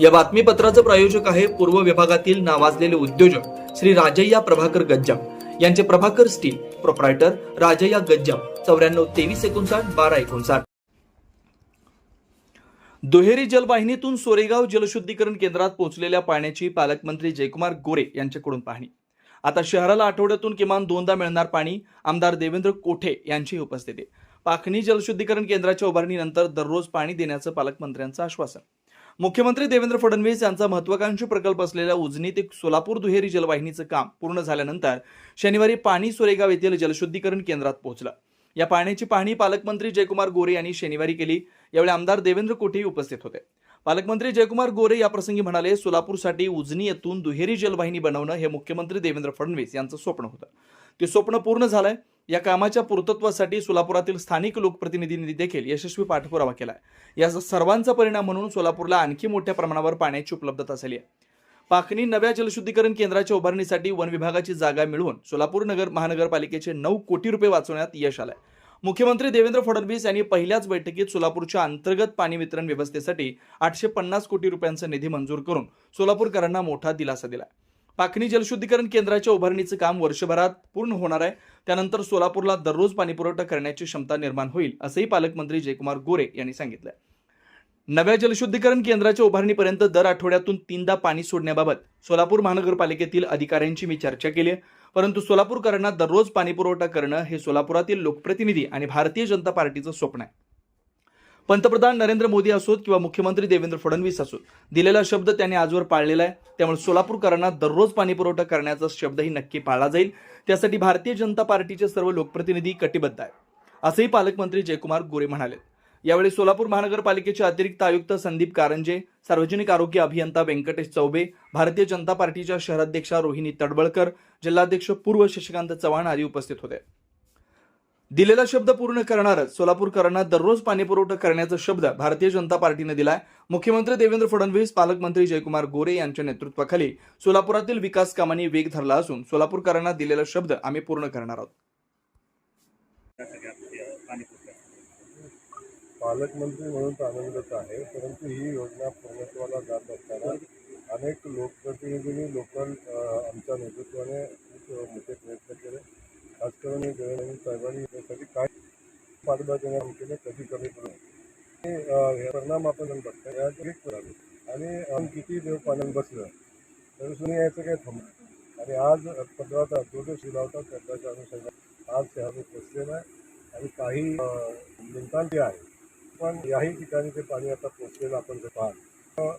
या बातमीपत्राचं प्रायोजक आहे पूर्व विभागातील नावाजलेले उद्योजक श्री राजय्या प्रभाकर गज्जाम. यांचे प्रभाकर स्टील प्रोप्रायटर राजय्या गज्जाम. चौऱ्याण्णव तेवीस एकोणसाठ बारा एकोणसाठ. दुहेरी जलवाहिनीतून सोरेगाव जलशुद्धीकरण केंद्रात पोहोचलेल्या पाण्याची पालकमंत्री जयकुमार गोरे यांच्याकडून पाहणी. आता शहराला आठवड्यातून किमान दोनदा मिळणार पाणी आमदार देवेंद्र कोठे यांची उपस्थिती. पाखणी जलशुद्धीकरण केंद्राच्या उभारणीनंतर दररोज पाणी देण्याचं पालकमंत्र्यांचं आश्वासन. मुख्यमंत्री देवेंद्र फडणवीस यांचा महत्वाकांक्षी प्रकल्प असलेल्या उजनी ते सोलापूर दुहेरी जलवाहिनीचं काम पूर्ण झाल्यानंतर शनिवारी पाणी सोरेगाव येथील जलशुद्धीकरण केंद्रात पोहोचलं. या पाण्याची पाहणी पालकमंत्री जयकुमार गोरे यांनी शनिवारी केली. यावेळी आमदार देवेंद्र कोठेही उपस्थित होते. पालकमंत्री जयकुमार गोरे याप्रसंगी म्हणाले सोलापूरसाठी उजनी येथून दुहेरी जलवाहिनी बनवणं हे मुख्यमंत्री देवेंद्र फडणवीस यांचं स्वप्न होतं. ते स्वप्न पूर्ण झालंय. या कामाच्या पूर्तत्वासाठी सोलापुरातील स्थानिक लोकप्रतिनिधींनी देखील यशस्वी पाठपुरावा केलाय. या सर्वांचा परिणाम म्हणून सोलापूरला आणखी मोठ्या प्रमाणावर पाण्याची उपलब्धता झाली आहे. पाखणी नव्या जलशुद्धीकरण केंद्राच्या उभारणीसाठी वन विभागाची जागा मिळवून सोलापूर नगर महानगरपालिकेचे नऊ कोटी रुपये वाचवण्यात यश आलंय. मुख्यमंत्री देवेंद्र फडणवीस यांनी पहिल्याच बैठकीत सोलापूरच्या अंतर्गत पाणी वितरण व्यवस्थेसाठी आठशे पन्नास कोटी रुपयांचा निधी मंजूर करून सोलापूरकरांना मोठा दिलासा दिला पाखणी जलशुद्धीकरण केंद्राच्या उभारणीचं काम वर्षभरात पूर्ण होणार आहे. त्यानंतर सोलापूरला दररोज पाणीपुरवठा करण्याची क्षमता निर्माण होईल असंही पालकमंत्री जयकुमार गोरे यांनी सांगितलं नव्या जलशुद्धीकरण केंद्राच्या उभारणीपर्यंत दर आठवड्यातून तीनदा पाणी सोडण्याबाबत सोलापूर महानगरपालिकेतील अधिकाऱ्यांची मी चर्चा केली आहे. परंतु सोलापूरकरांना दररोज पाणीपुरवठा करणं हे सोलापुरातील लोकप्रतिनिधी आणि भारतीय जनता पार्टीचं स्वप्न आहे. पंतप्रधान नरेंद्र मोदी असोत किंवा मुख्यमंत्री देवेंद्र फडणवीस असोत दिलेला शब्द त्यांनी आजवर पाळलेला आहे. त्यामुळे सोलापूरकरांना दररोज पाणीपुरवठा करण्याचा शब्दही नक्की पाळला जाईल. त्यासाठी भारतीय जनता पार्टीचे सर्व लोकप्रतिनिधी कटिबद्ध आहेत. असंही पालकमंत्री जयकुमार गोरे म्हणाले. यावेळी सोलापूर महानगरपालिकेचे अतिरिक्त आयुक्त संदीप कारंजे सार्वजनिक आरोग्य अभियंता व्यंकटेश चौबे भारतीय जनता पार्टीच्या शहराध्यक्षा रोहिणी तडबळकर जिल्हाध्यक्ष पूर्व शशिकांत चव्हाण आदी उपस्थित होते. दिलेला शब्द पूर्ण करणारच. सोलापूरकरांना दररोज पाणीपुरवठा करण्याचा शब्द भारतीय जनता पार्टीने दिलाय. मुख्यमंत्री देवेंद्र फडणवीस पालकमंत्री जयकुमार गोरे यांच्या नेतृत्वाखाली सोलापुरातील विकास कामांनी वेग धरला असून सोलापूरकरांना दिलेला शब्द आम्ही पूर्ण करणार आहोत. पालकमंत्री म्हणून तर आनंदच आहे परंतु ही योजना पूर्णत्वाला जात असताना अनेक लोकप्रतिनिधींनी लोकल आमच्या नेतृत्वाने खूप मोठे प्रयत्न केले. खास करून हे देवेंद्र साहेबांनी यासाठी काय पाठबळ देणे केलं कधी कमी करून हे परिणाम आपण बघतो यात करावे आणि आपण किती देव पाण्यात बसलं तरी सुद्धा यायचं काय थांबलं आणि आज पंधरा तास जो जो शिलावता त्याच्या अनुषंगाने. आज शहरात पोचलेला आहे. आणि काही अ, मिनिटांची आहे. पण याही ठिकाणी ते पाणी आता पोचलेलं आपण जर पाहाल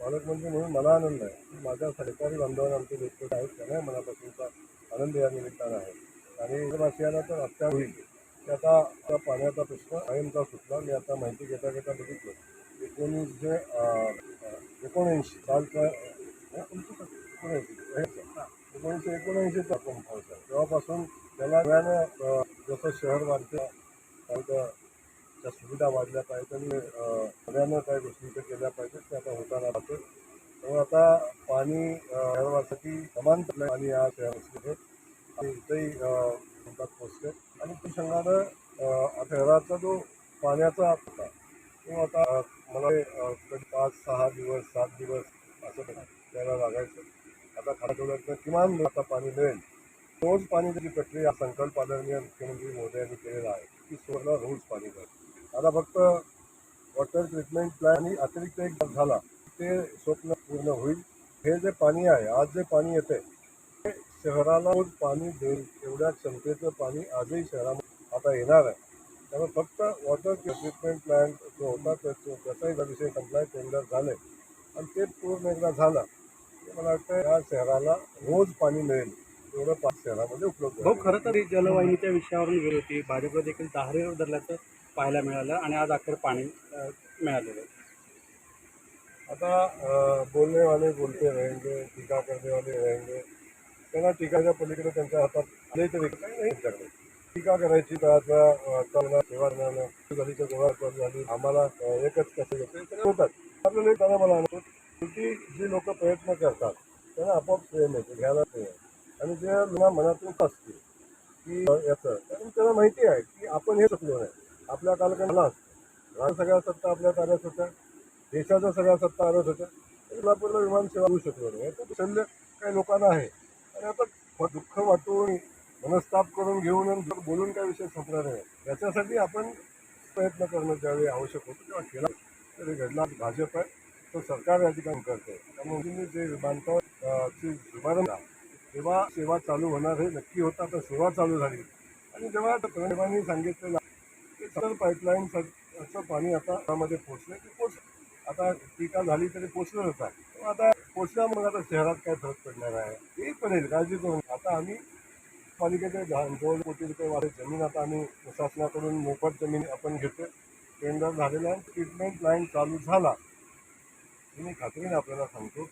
पालकमंत्री म्हणून मला आनंद आहे. माझ्या सरकारी बांधवांना आमचे लोक आहेत. त्यांना मनापासूनचा आनंद या निमित्तानं आहे. आणि वासियांना तर हत्या होईल. की आता त्या पाण्याचा प्रश्न कायमचा सुटला. मी आता माहिती घेता घेता बघितलं. एकोणीसशे एकोणऐंशी सालचा एकोणऐंशी एकोणीसशे एकोणऐंशीचा पंप होता तेव्हापासून त्याला नव्यानं जसं शहर वाढतं त्यानंतर त्या सुविधा वाढल्या पाहिजेत आणि सगळ्यांना काही गोष्टी इथे केल्या पाहिजेत. ते आता होताना राहते त्यामुळे आता पाणी शहरवासाठी समान पाणी या शहरात आणि इथंही अ, म्हणतात पोचते आणि त्या शहराचा जो पाण्याचा होता तो आता मला कधी पाच सहा दिवस सात दिवस असं त्याला लागायचं. आता खाटवल्यानंतर किमान आता पाणी मिळेल. रोज पाणी त्याची प्रक्रिया संकल्प आदरणीय मुख्यमंत्री मोदयांनी केलेला आहे की सोडला रोज पाणी मिळेल. आता फक्त वॉटर ट्रीटमेंट प्लॅन आणि अतिरिक्त एक झाला ते स्वप्न पूर्ण होईल. हे जे पाणी आहे आज जे पाणी येते शहराला रोज पाणी देईल एवढ्या क्षमतेचं पाणी आजही शहरामध्ये आता येणार आहे त्यामुळे फक्त वॉटर ट्रीटमेंट प्लॅन्ट जो होता त्याचा त्याचाही विषय संपलाय टेंडर झाले आणि ते पूर्ण एकदा झालं मला वाटतं या शहराला रोज पाणी मिळेल एवढं पाणी शहरामध्ये उपलब्ध भाऊ. खरं तर ही जलवाहिनीच्या विषयावरून गेली होती भाजपला देखील धारेवर धरल्याचं पाहायला मिळालं आणि आज अखेर पाणी मिळालेलं आहे. आता अ, बोलने वाले बोलते रहेंगे टीका करने वाले रहेंगे त्यांना टीकाच्या पलीकडे त्यांच्या हातात आले तरी काही नाही त्यांच्याकडे. टीका करायची त्याचा सेवा झाली तर गोळा झाली. आम्हाला एकच कसे होतात. आपल्याला त्यांना मला अनुभव शेवटी जी लोक प्रयत्न करतात त्यांना आपोआप प्रेम येते घ्यायला प्रेम आणि जे मला मनातून असते की याचं कारण त्यांना माहिती आहे की आपण हे चुकलो नाही. आपल्या कालखंडाला सगळ्या सत्ता आपल्या ताब्यात होत्या. देशाच्या सगळ्या सत्ता आल्याच होत्या. तरी विमान विमानसेवा होऊ शकलो नाही. तर शल्य काही लोकांना आहे. आणि आता फ- दुःख वाटून मनस्ताप करून घेऊन आणि जर बोलून काय विषय संपणार नाही याच्यासाठी आपण प्रयत्न करणं ज्यावेळी आवश्यक होतं किंवा केला. तरी घडला भाजप आहे तो सरकार या ठिकाणी करते त्यामुळे जे विमानतळाची ची शुभारंभ तेव्हा सेवा चालू होणार हे नक्की होता. तर सेवा चालू झाली. आणि जेव्हा आता सांगितलेलं की सदर पाईपलाईन पाणी आता त्यामध्ये पोचलं की पोच आता टीका झाली तरी पोचलंच आहे. तेव्हा आता पोचल्यामुळे आता शहरात काय फरक पडणार आहे? ते पण येईल काळजी करून आता आम्ही पालिकेचे दहा दोन कोटी रुपये वाढे जमीन आता आम्ही शासनाकडून मोफत जमीन आपण घेतो टेंडर झालेला आहे. ट्रीटमेंट लाईन चालू झाला. मी खात्रीने आपल्याला सांगतो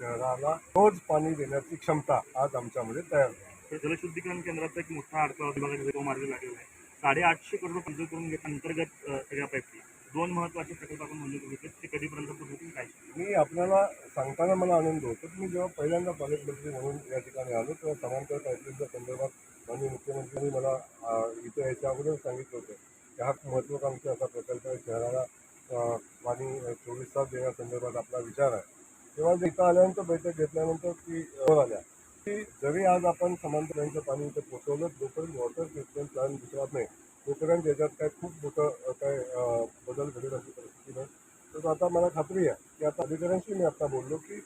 शहराला रोज पाणी देण्याची क्षमता आज आमच्यामध्ये तयार झाली. जलशुद्धीकरण केंद्राचा एक मोठा अडथळा विभागाचा तो मार्ग लागलेला आहे. साडेआठशे करोड रुपये करून घेत अंतर्गत सगळ्या पैकी दोन महत्त्वाचे प्रकल्प आपण मंजूर बघितले ते कधीपर्यंत होतील काय? मी आपल्याला सांगताना मला आनंद होतो की मी जेव्हा पहिल्यांदा पालकमंत्री म्हणून या ठिकाणी आलो तेव्हा समांतर पाईपलाईनच्या संदर्भात माननीय मुख्यमंत्र्यांनी मला इथे इथं याच्या अगोदर सांगितलं होतं की हा महत्त्वाकांक्षी असा प्रकल्प आहे. शहराला पाणी चोवीस तास देण्यासंदर्भात आपला विचार आहे. तेव्हा जे इथं आल्यानंतर बैठक घेतल्यानंतर ती आल्या. की जरी आज आपण समांतर लाईनचं पाणी इथं पोचवलं जोपर्यंत वॉटर ट्रीटमेंट प्लॅन दुसरा नाही तोपर्यंत याच्यात काय खूप मोठं काय बदल घडेल अशी परिस्थिती नाही. तर आता मला खात्री आहे की आता अधिकाऱ्यांशी मी आता बोललो की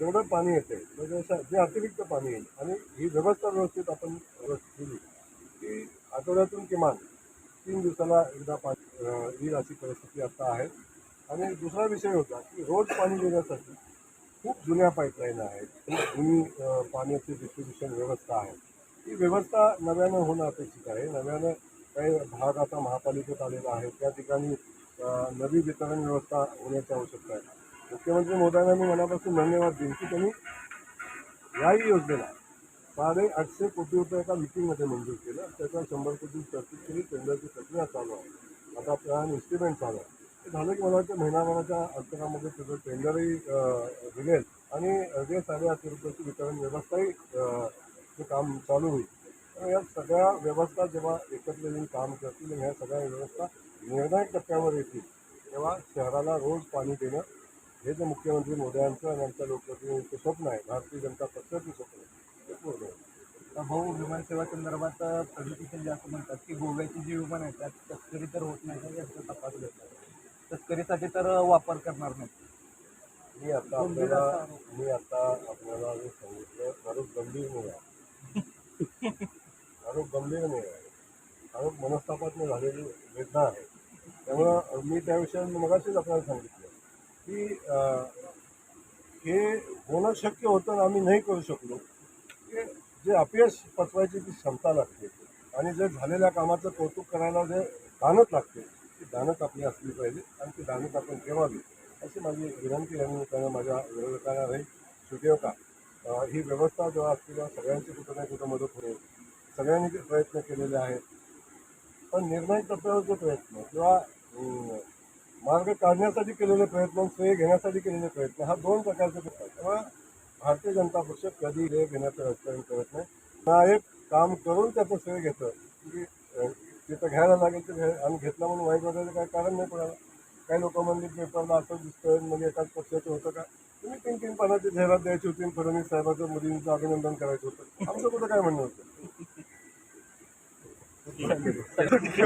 जेवढं पाणी येते म्हणजे अशा जे अतिरिक्त पाणी येईल आणि ही व्यवस्था व्यवस्थित आपण व्यवस्थित केली की आठवड्यातून किमान तीन दिवसाला एकदा पाणी येईल अशी परिस्थिती आता आहे. आणि दुसरा विषय होता की रोज पाणी देण्यासाठी खूप जुन्या पाईपलाईन आहेत खूप जुनी पाण्याची डिस्ट्रीब्युशन व्यवस्था आहे. ही व्यवस्था नव्यानं होणं अपेक्षित आहे. नव्यानं काही भाग आता महापालिकेत आलेला आहे. त्या ठिकाणी नवी वितरण व्यवस्था होण्याची आवश्यकता आहे. मुख्यमंत्री मोदयांना मी मनापासून धन्यवाद देईन की त्यांनी याही योजनेला साडे आठशे कोटी रुपये एका मिटिंगमध्ये मंजूर केलं. त्याचा शंभर कोटी तरतूद केली. टेंडरची प्रक्रिया चालू आहे. आता प्लॅन इन्स्ट्रुमेंट चालू आहे. ते झालं की मला वाटतं महिनाभराच्या अंतरामध्ये त्याचं टेंडरही अं, निघेल. आणि जे साडे आठशे रुपयाची वितरण व्यवस्थाही ते काम चालू होईल. तर या सगळ्या व्यवस्था जेव्हा एकत्र येऊन काम करतील आणि ह्या सगळ्या व्यवस्था निर्णायक टप्प्यावर येतील तेव्हा शहराला रोज पाणी देणं हे जे मुख्यमंत्री मोदयांचं आणि आमच्या लोकप्रतिनिधींचं स्वप्न आहे. भारतीय जनता पक्षाचं स्वप्न आहे. ते पूर्ण होईल. भाऊ विमानसेवा संदर्भात प्रगतीशील जे असं म्हणतात की गोव्याची जी विमान आहे त्यात तस्करी तर होत नाही का याचा तपास घेतला तस्करीसाठी तर वापर करणार नाही. मी आता आपल्याला मी आता आपल्याला सांगितलं आरोप गंभीर आहे. आरोप गंभीर नाही आहे. आरोप मनस्तापातनं झालेली वेदना आहे. त्यामुळं मी त्याविषयी मगाशी मगाशीच आपल्याला सांगितलं की हे होणं शक्य होतं आणि आम्ही नाही करू शकलो. की जे अपयश पचवायची ती क्षमता लागते आणि जे झालेल्या कामाचं कौतुक करायला जे दानत लागते ती दानत आपली असली पाहिजे आणि ती दानत आपण ठेवावी अशी माझी विनंती आणि त्यांना माझ्या विरोधकांना राहील सुदैवका ही व्यवस्था जेव्हा असते तेव्हा सगळ्यांची कुठं ना कुठं मदत होईल. सगळ्यांनी प्रयत्न केलेले आहेत. पण निर्णय टप्प्यावरचे प्रयत्न किंवा मार्ग काढण्यासाठी केलेले प्रयत्न श्रेय घेण्यासाठी केलेले प्रयत्न हा दोन प्रकारचे प्रयत्न तेव्हा भारतीय जनता पक्ष कधी श्रेय घेण्याचं राजकारण करत नाही. नायक काम करून त्याचं श्रेय घेतं. की तिथं घ्यायला लागेल तर घ्या आणि घेतला म्हणून वाईट वाटायचं काही कारण नाही कोणाला. काही लोक म्हणले पेपरला असं दिसतं म्हणजे एकाच पक्षाचं होतं का? तुम्ही तीन तीन पानाची जाहिरात द्यायची होती फडणवीस साहेबांचं मोदींचं अभिनंदन करायचं होतं. आमचं कुठं काय म्हणणं होतं? Thank you.